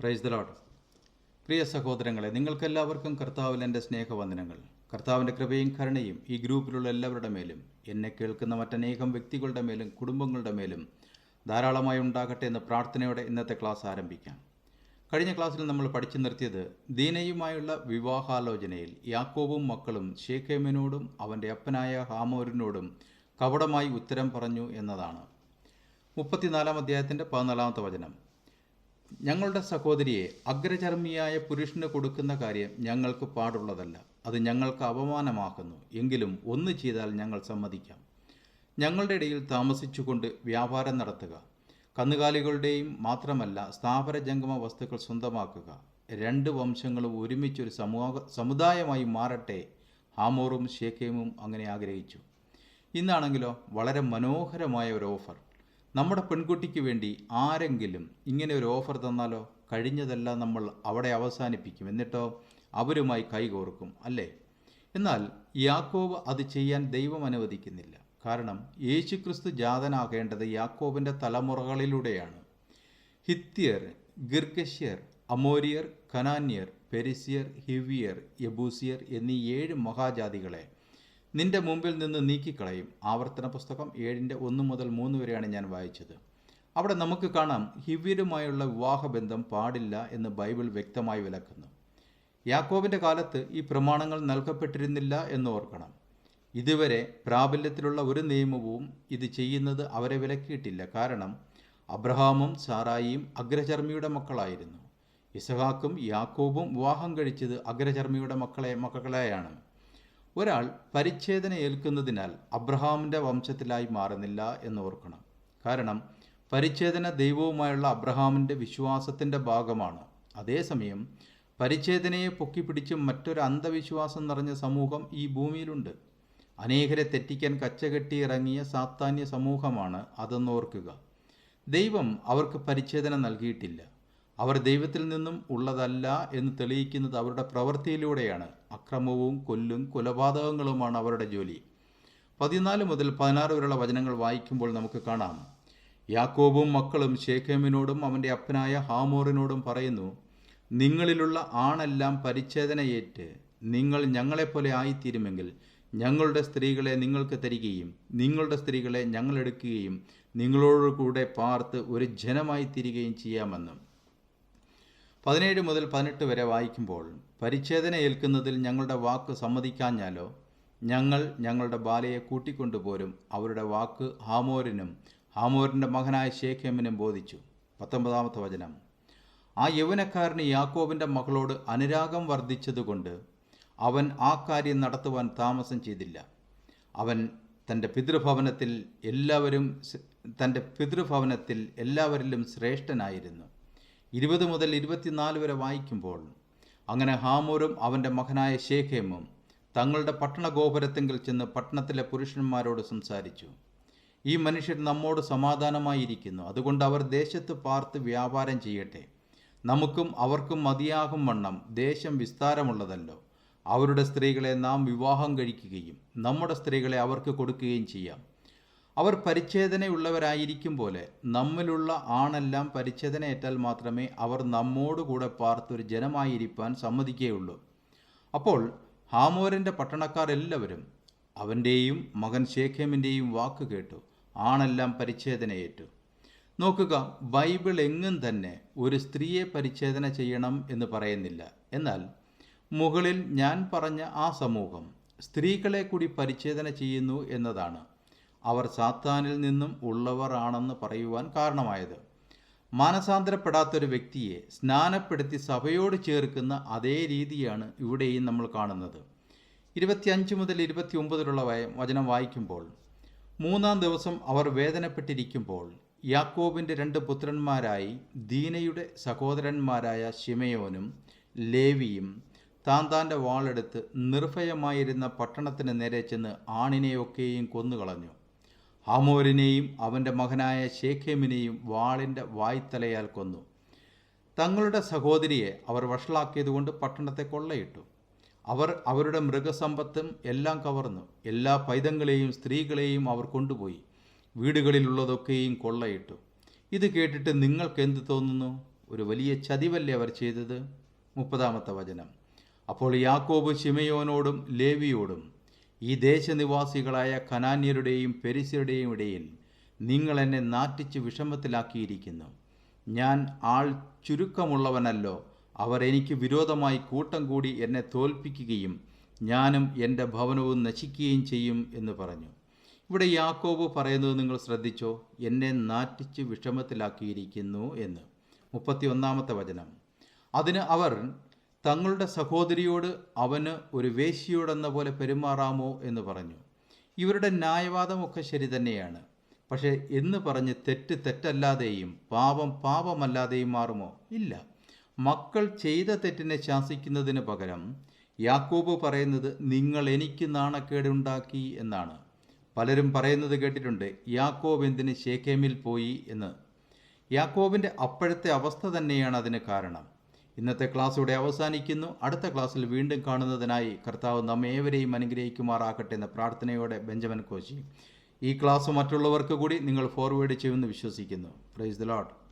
Praise the load പ്രിയ സഹോദരങ്ങളെ നിങ്ങൾക്കെല്ലാവർക്കും കർത്താവിൽ എന്റെ സ്നേഹവന്ദനങ്ങൾ. കർത്താവിന്റെ കൃപയും കരുണയും ഈ ഗ്രൂപ്പിലുള്ള എല്ലാവരുടെ മേലും എന്നെ കേൾക്കുന്ന മറ്റനേകം വ്യക്തികളുടെ മേലും കുടുംബങ്ങളുടെ മേലും ധാരാളമായി ഉണ്ടാകട്ടെ എന്ന പ്രാർത്ഥനയോടെ ഇന്നത്തെ ക്ലാസ് ആരംഭിക്കാം. കഴിഞ്ഞ ക്ലാസ്സിൽ നമ്മൾ പഠിച്ചു നിർത്തിയത് ദീനയുമായുള്ള വിവാഹാലോചനയിൽ യാക്കോബും മക്കളും ഷേഖേമിനോടും അവന്റെ അപ്പനായ ഹാമോരിനോടും കപടമായി ഉത്തരം പറഞ്ഞു എന്നതാണ്. മുപ്പത്തിനാലാം അധ്യായത്തിന്റെ പതിനാലാമത്തെ വചനം. ഞങ്ങളുടെ സഹോദരിയെ അഗ്രചർമ്മിയായ പുരുഷന് കൊടുക്കുന്ന കാര്യം ഞങ്ങൾക്ക് പാടുള്ളതല്ല. അത് ഞങ്ങൾക്ക് അപമാനമാക്കുന്നു. എങ്കിലും ഒന്ന് ചെയ്താൽ ഞങ്ങൾ സമ്മതിക്കാം. ഞങ്ങളുടെ ഇടയിൽ താമസിച്ചുകൊണ്ട് വ്യാപാരം നടത്തുക. കന്നുകാലികളുടെയും മാത്രമല്ല സ്ഥാപന ജംഗമ വസ്തുക്കൾ സ്വന്തമാക്കുക. രണ്ട് വംശങ്ങളും ഒരുമിച്ചൊരു സമൂഹ സമുദായമായി മാറട്ടെ ഹാമോറും ഷേക്കേമും അങ്ങനെ ആഗ്രഹിച്ചു. ഇന്നാണെങ്കിലോ വളരെ മനോഹരമായ ഒരു ഓഫർ. നമ്മുടെ പെൺകുട്ടിക്ക് വേണ്ടി ആരെങ്കിലും ഇങ്ങനെ ഒരു ഓഫർ തന്നാലോ? കഴിഞ്ഞതെല്ലാം നമ്മൾ അവിടെ അവസാനിപ്പിക്കും. എന്നിട്ടോ? അവരുമായി കൈകോർക്കും അല്ലേ? എന്നാൽ യാക്കോബ് അത് ചെയ്യാൻ ദൈവം അനുവദിക്കുന്നില്ല. കാരണം യേശുക്രിസ്തു ജാതനാകേണ്ടത് യാക്കോബിന്റെ തലമുറകളിലൂടെയാണ്. ഹിത്യർ ഗിർഗഷ്യർ അമോരിയർ കനാന്യർ പെരിസിയർ ഹിവിയർ യബൂസിയർ എന്നീ ഏഴ് മഹാജാതികളെ നിന്റെ മുമ്പിൽ നിന്ന് നീക്കിക്കളയും. ആവർത്തന പുസ്തകം ഏഴിന്റെ ഒന്ന് മുതൽ മൂന്ന് വരെയാണ് ഞാൻ വായിച്ചത്. അവിടെ നമുക്ക് കാണാം ഹിവ്യരുമായുള്ള വിവാഹബന്ധം പാടില്ല എന്ന് ബൈബിൾ വ്യക്തമായി വിലക്കുന്നു. യാക്കോബിന്റെ കാലത്ത് ഈ പ്രമാണങ്ങൾ നൽകപ്പെട്ടിരുന്നില്ല എന്ന് ഓർക്കണം. ഇതുവരെ പ്രാബല്യത്തിലുള്ള ഒരു നിയമവും ഇത് ചെയ്യുന്നത് അവരെ വിലക്കിയിട്ടില്ല. കാരണം അബ്രഹാമും സാറായിയും അഗ്രചർമ്മിയുടെ മക്കളായിരുന്നു. ഇസഹാക്കും യാക്കോബും വിവാഹം കഴിച്ചത് അഗ്രചർമ്മിയുടെ മക്കളെ മക്കളെയാണ്. ഒരാൾ പരിച്ഛേദന ഏൽക്കുന്നതിനാൽ അബ്രഹാമിന്റെ വംശത്തിലായി മാറുന്നില്ല എന്ന് ഓർക്കണം. കാരണം പരിച്ഛേദന ദൈവവുമായുള്ള അബ്രഹാമിന്റെ വിശ്വാസത്തിന്റെ ഭാഗമാണ്. അതേസമയം പരിച്ഛേദനയെ പൊക്കിപ്പിടിച്ച് മറ്റൊരു അന്ധവിശ്വാസം നിറഞ്ഞ സമൂഹം ഈ ഭൂമിയിലുണ്ട്. അനേകരെ തെറ്റിക്കാൻ കച്ചകെട്ടി ഇറങ്ങിയ സാത്താന്യ സമൂഹമാണ് അതെന്ന് ഓർക്കുക. ദൈവം അവർക്ക് പരിച്ഛേദന നൽകിയിട്ടില്ല. അവർ ദൈവത്തിൽ നിന്നും ഉള്ളതല്ല എന്ന് തെളിയിക്കുന്നത് അവരുടെ പ്രവൃത്തിയിലൂടെയാണ്. അക്രമവും കൊല്ലും കൊലപാതകങ്ങളുമാണ് അവരുടെ ജോലി. പതിനാല് മുതൽ പതിനാറ് വരെയുള്ള വചനങ്ങൾ വായിക്കുമ്പോൾ നമുക്ക് കാണാം. യാക്കോബും മക്കളും ഷേഖേമിനോടും അവന്റെ അപ്പനായ ഹാമോറിനോടും പറയുന്നു നിങ്ങളിലുള്ള ആണെല്ലാം പരിച്ഛേദനയേറ്റ്. നിങ്ങൾ ഞങ്ങളെപ്പോലെ ആയിത്തീരുമെങ്കിൽ ഞങ്ങളുടെ സ്ത്രീകളെ നിങ്ങൾക്ക് തരികയും നിങ്ങളുടെ സ്ത്രീകളെ ഞങ്ങളെടുക്കുകയും നിങ്ങളോട് കൂടെ പാർത്ത് ഒരു ജനമായി തീരുകയും ചെയ്യാമെന്നും. പതിനേഴ് മുതൽ പതിനെട്ട് വരെ വായിക്കുമ്പോൾ പരിച്ഛേദന ഏൽക്കുന്നതിൽ ഞങ്ങളുടെ വാക്ക് സമ്മതിക്കാഞ്ഞാലോ ഞങ്ങൾ ഞങ്ങളുടെ ബാലയെ കൂട്ടിക്കൊണ്ടുപോരും അവരുടെ വാക്ക് ഹാമോരിനും ഹാമോരിന്റെ മകനായ ഷേഖേമിനും ബോധിച്ചു. പത്തൊമ്പതാമത്തെ വചനം. ആ യൗവനക്കാരന് യാക്കോബിന്റെ മകളോട് അനുരാഗം വർദ്ധിച്ചതുകൊണ്ട് അവൻ ആ കാര്യം നടത്തുവാൻ താമസം ചെയ്തില്ല. അവൻ തന്റെ പിതൃഭവനത്തിൽ എല്ലാവരും തന്റെ പിതൃഭവനത്തിൽ എല്ലാവരിലും ശ്രേഷ്ഠനായിരുന്നു. ഇരുപത് മുതൽ ഇരുപത്തിനാല് വരെ വായിക്കുമ്പോൾ അങ്ങനെ ഹാമൂരും അവന്റെ മകനായ ഷേഖേമും തങ്ങളുടെ പട്ടണ ഗോപുരത്തെങ്കിൽ ചെന്ന് പട്ടണത്തിലെ പുരുഷന്മാരോട് സംസാരിച്ചു. ഈ മനുഷ്യർ നമ്മോട് സമാധാനമായിരിക്കുന്നു. അതുകൊണ്ട് അവർ ദേശത്ത് പാർത്ത് വ്യാപാരം ചെയ്യട്ടെ. നമുക്കും അവർക്കും മതിയാകും വണ്ണം ദേശം വിസ്താരമുള്ളതല്ലോ. അവരുടെ സ്ത്രീകളെ നാം വിവാഹം കഴിക്കുകയും നമ്മുടെ സ്ത്രീകളെ അവർക്ക് കൊടുക്കുകയും ചെയ്യാം. അവർ പരിച്ഛേദനയുള്ളവരായിരിക്കും പോലെ നമ്മിലുള്ള ആണെല്ലാം പരിച്ഛേദനയേറ്റാൽ മാത്രമേ അവർ നമ്മോടുകൂടെ പാർത്തൊരു ജനമായിരിക്കാൻ സമ്മതിക്കുകയുള്ളൂ. അപ്പോൾ ഹാമോരന്റെ പട്ടണക്കാർ എല്ലാവരും അവന്റെയും മകൻ ശേഖേമിന്റെയും വാക്ക് കേട്ടു ആണെല്ലാം പരിച്ഛേദനയേറ്റു. നോക്കുക ബൈബിൾ എങ്ങും തന്നെ ഒരു സ്ത്രീയെ പരിച്ഛേദന ചെയ്യണം എന്ന് പറയുന്നില്ല. എന്നാൽ മുകളിൽ ഞാൻ പറഞ്ഞ ആ സമൂഹം സ്ത്രീകളെ കൂടി പരിച്ഛേദന ചെയ്യുന്നു എന്നതാണ്. അവർ സാത്താനിൽ നിന്നും ഉള്ളവർ ആണെന്ന് പറയുവാൻ കാരണമായത്. മാനസാന്തരപ്പെടാത്തൊരു വ്യക്തിയെ സ്നാനപ്പെടുത്തി സഭയോട് ചേർക്കുന്ന അതേ രീതിയാണ് ഇവിടെയും നമ്മൾ കാണുന്നത്. ഇരുപത്തിയഞ്ച് മുതൽ ഇരുപത്തി ഒമ്പതിലുള്ള വചനം വായിക്കുമ്പോൾ മൂന്നാം ദിവസം അവർ വേദനപ്പെട്ടിരിക്കുമ്പോൾ യാക്കോബിന്റെ രണ്ട് പുത്രന്മാരായി ദീനയുടെ സഹോദരന്മാരായ ഷിമയോനും ലേവിയും താൻ താന്റെ വാളെടുത്ത് നിർഭയമായിരുന്ന പട്ടണത്തിന് നേരെ ചെന്ന് ആണിനെയൊക്കെയും കൊന്നുകളഞ്ഞു. ഹാമോരിനെയും അവന്റെ മകനായ ഷേഖേമിനെയും വാളിന്റെ വായ്ത്തലയാൽ കൊന്നു. തങ്ങളുടെ സഹോദരിയെ അവർ വഷളാക്കിയതുകൊണ്ട് പട്ടണത്തെ കൊള്ളയിട്ടു. അവർ അവരുടെ മൃഗസമ്പത്തും എല്ലാം കവർന്നു. എല്ലാ പൈതങ്ങളെയും സ്ത്രീകളെയും അവർ കൊണ്ടുപോയി. വീടുകളിലുള്ളതൊക്കെയും കൊള്ളയിട്ടു. ഇത് കേട്ടിട്ട് നിങ്ങൾക്ക് എന്ത് തോന്നുന്നു? ഒരു വലിയ ചതിവല്ലേ അവർ ചെയ്തത്? മുപ്പതാമത്തെ വചനം. അപ്പോൾ യാക്കോബ് ശിമയോനോടും ലേവിയോടും ഈ ദേശനിവാസികളായ കനാന്യരുടെയും പെരിസ്യരുടെയും ഇടയിൽ നിങ്ങൾ എന്നെ നാറ്റിച്ച് വിഷമത്തിലാക്കിയിരിക്കുന്നു. ഞാൻ ആൾ ചുരുക്കമുള്ളവനല്ലോ. അവർ എനിക്ക് വിരോധമായി കൂട്ടം കൂടി എന്നെ തോൽപ്പിക്കുകയും ഞാനും എന്റെ ഭവനവും നശിക്കുകയും ചെയ്യും എന്ന് പറഞ്ഞു. ഇവിടെ യാക്കോബ് പറയുന്നത് നിങ്ങൾ ശ്രദ്ധിച്ചോ? എന്നെ നാറ്റിച്ച് വിഷമത്തിലാക്കിയിരിക്കുന്നു എന്ന്. മുപ്പത്തി ഒന്നാമത്തെ വചനം. അതിന് അവർ തങ്ങളുടെ സഹോദരിയോട് അവന് ഒരു വേശിയോടെന്ന പോലെ പെരുമാറാമോ എന്ന് പറഞ്ഞു. ഇവരുടെ ന്യായവാദമൊക്കെ ശരി തന്നെയാണ്. പക്ഷേ എന്ന് പറഞ്ഞ് തെറ്റ് തെറ്റല്ലാതെയും പാപം പാപമല്ലാതെയും മാറുമോ? ഇല്ല. മക്കൾ ചെയ്ത തെറ്റിനെ ശാസിക്കുന്നതിന് പകരം യാക്കോബ് പറയുന്നത് നിങ്ങൾ എനിക്ക് നാണക്കേടുണ്ടാക്കി എന്നാണ്. പലരും പറയുന്നത് കേട്ടിട്ടുണ്ട് യാക്കോബ് എന്തിന് ഷേഖേമിൽ പോയി എന്ന്. യാക്കോബിന്റെ അപ്പോഴത്തെ അവസ്ഥ തന്നെയാണ് അതിന് കാരണം. ഇന്നത്തെ ക്ലാസ് ഇവിടെ അവസാനിക്കുന്നു. അടുത്ത ക്ലാസ്സിൽ വീണ്ടും കാണുന്നതിനായി കർത്താവ് നമ്മേവരെയും അനുഗ്രഹിക്കുമാറാകട്ടെ എന്ന പ്രാർത്ഥനയോടെ ബെഞ്ചമിൻ കോശി. ഈ ക്ലാസ് മറ്റുള്ളവർക്ക് കൂടി നിങ്ങൾ ഫോർവേഡ് ചെയ്യുമെന്ന് വിശ്വസിക്കുന്നു. Praise the lot